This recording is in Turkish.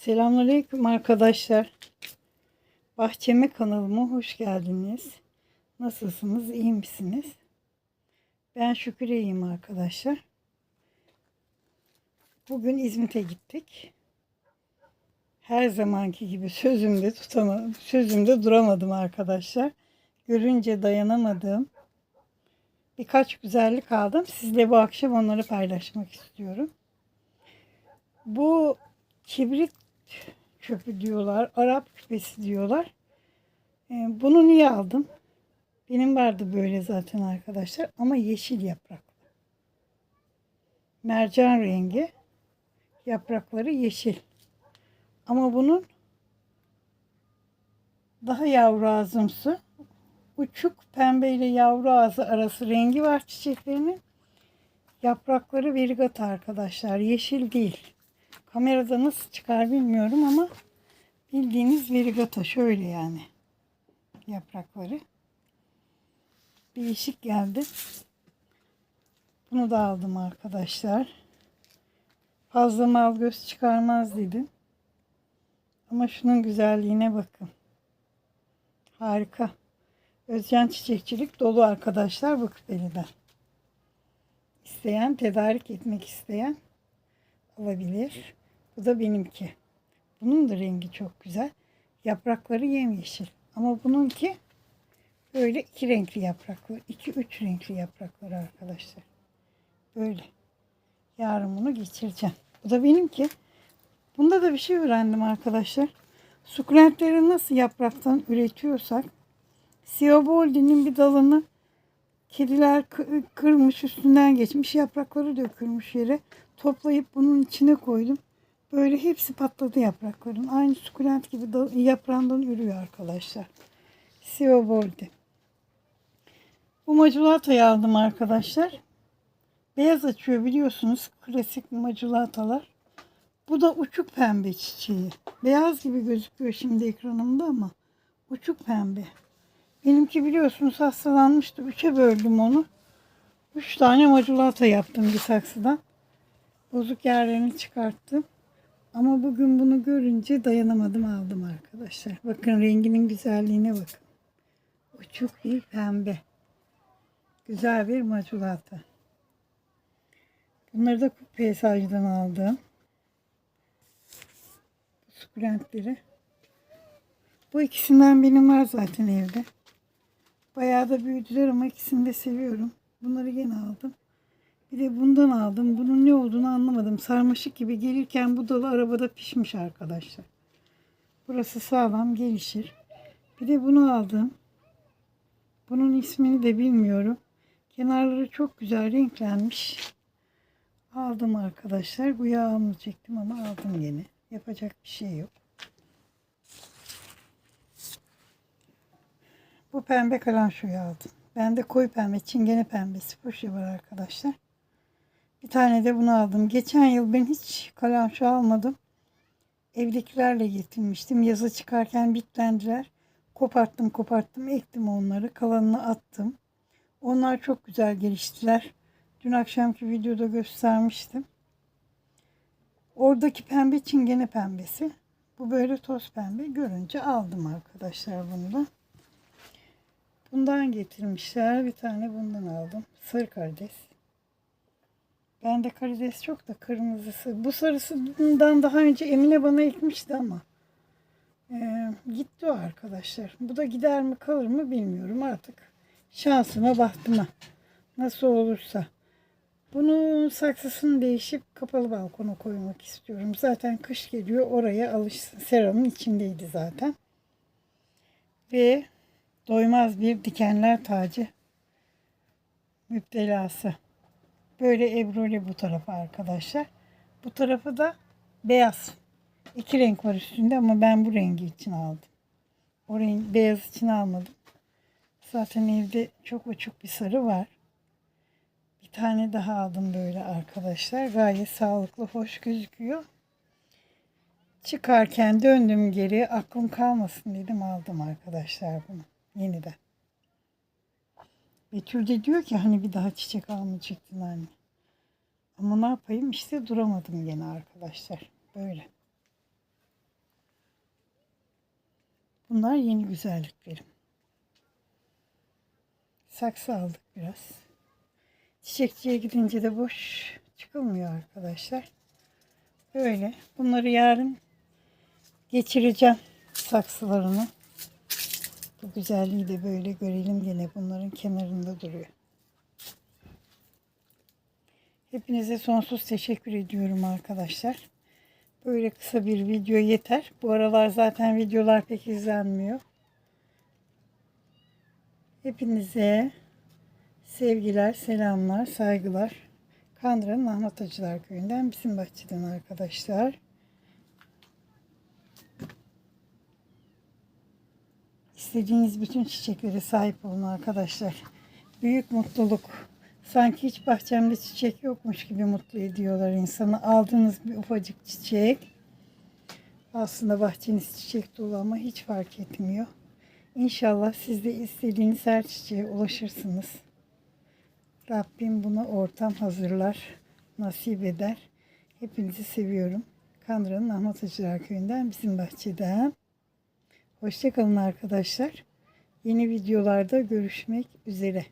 Selamünaleyküm arkadaşlar. Bahçeme kanalıma hoş geldiniz. Nasılsınız? iyi misiniz? Ben şükür iyiyim arkadaşlar. Bugün İzmit'e gittik. Her zamanki gibi sözümde tutamadım. Sözümde duramadım arkadaşlar. Görünce dayanamadım. Birkaç güzellik aldım. Sizle bu akşam onları paylaşmak istiyorum. Bu kibrit çöpü diyorlar. Arap küpesi diyorlar. Ee, bunu niye aldım? Benim vardı böyle zaten arkadaşlar. Ama yeşil yapraklı. Mercan rengi. Yaprakları yeşil. Ama bunun daha yavru ağzımsı. Uçuk pembe ile yavru ağzı arası rengi var çiçeklerinin. Yaprakları virgata arkadaşlar. Yeşil değil. Kamerada nasıl çıkar bilmiyorum ama bildiğiniz virgata şöyle yani yaprakları. Değişik geldi. Bunu da aldım arkadaşlar. Fazla mal göz çıkarmaz dedim. Ama şunun güzelliğine bakın. Harika. Özcan çiçekçilik dolu arkadaşlar bu küpeliden. İsteyen, tedarik etmek isteyen alabilir. Bu da benimki. Bunun da rengi çok güzel. Yaprakları yemyeşil. Ama bununki böyle iki renkli yapraklı. iki üç renkli yaprakları arkadaşlar. Böyle. Yarın bunu geçireceğim. Bu da benimki. Bunda da bir şey öğrendim arkadaşlar. Sukulentleri nasıl yapraktan üretiyorsak Siyoboldi'nin bir dalını kediler kı- kırmış üstünden geçmiş yaprakları dökülmüş yere toplayıp bunun içine koydum. Böyle hepsi patladı yaprakların. Aynı sukulent gibi dal- yaprağından ürüyor arkadaşlar. Siyoboldi. Bu maculatayı aldım arkadaşlar. Beyaz açıyor biliyorsunuz. Klasik maculatalar. Bu da uçuk pembe çiçeği. Beyaz gibi gözüküyor şimdi ekranımda ama uçuk pembe. Benimki biliyorsunuz hastalanmıştı. Üçe böldüm onu. Üç tane maculata yaptım bir saksıdan. Bozuk yerlerini çıkarttım. Ama bugün bunu görünce dayanamadım aldım arkadaşlar. Bakın renginin güzelliğine bakın. Uçuk bir pembe. Güzel bir maculata. Bunları da peyzajdan aldım. Sukulentleri. Bu ikisinden benim var zaten evde. Bayağı da büyüdüler ama ikisini de seviyorum. Bunları yine aldım. Bir de bundan aldım. Bunun ne olduğunu anlamadım. Sarmaşık gibi gelirken bu dalı arabada pişmiş arkadaşlar. Burası sağlam gelişir. Bir de bunu aldım. Bunun ismini de bilmiyorum. Kenarları çok güzel renklenmiş. Aldım arkadaşlar. Güya almayacaktım ama aldım yine. Yapacak bir şey yok. Bu pembe kalanşoyu aldım. Bende koyu pembe, çingene pembesi fuşya var arkadaşlar. Bir tane de bunu aldım. Geçen yıl ben hiç kalanşo almadım. Evdekilerle getirmiştim. Yazı çıkarken bitlendiler. Koparttım koparttım ektim onları. Kalanını attım. Onlar çok güzel geliştiler. Dün akşamki videoda göstermiştim. Oradaki pembe çingene pembesi. Bu böyle toz pembe. Görünce aldım arkadaşlar bunu da. Bundan getirmişler. Bir tane bundan aldım. Sarı karides. Bende karides çok da kırmızısı. Bu sarısından daha önce Emine bana ekmişti ama. Ee, gitti o arkadaşlar. Bu da gider mi kalır mı bilmiyorum artık. Şansıma bahtıma. Nasıl olursa. Bunun saksısını değişip kapalı balkona koymak istiyorum. Zaten kış geliyor oraya alışsın. Seramın içindeydi zaten. Ve doymaz bir dikenler tacı müptelası. Böyle ebruli bu tarafı arkadaşlar. Bu tarafı da beyaz. İki renk var üstünde ama ben bu rengi için aldım. O renk beyaz için almadım. Zaten evde çok uçuk bir sarı var. Bir tane daha aldım böyle arkadaşlar. Gayet sağlıklı, hoş gözüküyor. Çıkarken döndüm geri. Aklım kalmasın dedim aldım arkadaşlar bunu. Yeniden. Betül de diyor ki hani bir daha çiçek almayacaktın anne. Ama ne yapayım işte duramadım gene arkadaşlar. Böyle. Bunlar yeni güzelliklerim. Saksı aldık biraz. Çiçekçiye gidince de boş çıkılmıyor arkadaşlar. Böyle. Bunları yarın geçireceğim saksılarını. Bu güzelliği de böyle görelim gene bunların kenarında duruyor. Hepinize sonsuz teşekkür ediyorum arkadaşlar. Böyle kısa bir video yeter. Bu aralar zaten videolar pek izlenmiyor. Hepinize sevgiler, selamlar, saygılar. Kandıra'nın Ahmet Acılar Köyü'nden bizim bahçeden arkadaşlar. İstediğiniz bütün çiçeklere sahip olun arkadaşlar. Büyük mutluluk. Sanki hiç bahçemde çiçek yokmuş gibi mutlu ediyorlar insanı. Aldığınız bir ufacık çiçek. Aslında bahçeniz çiçek dolu ama hiç fark etmiyor. İnşallah siz de istediğiniz her çiçeğe ulaşırsınız. Rabbim buna ortam hazırlar, nasip eder. Hepinizi seviyorum. Kandıra'nın Ahmet Acılar Köyü'nden, bizim bahçeden. Hoşçakalın arkadaşlar. Yeni videolarda görüşmek üzere.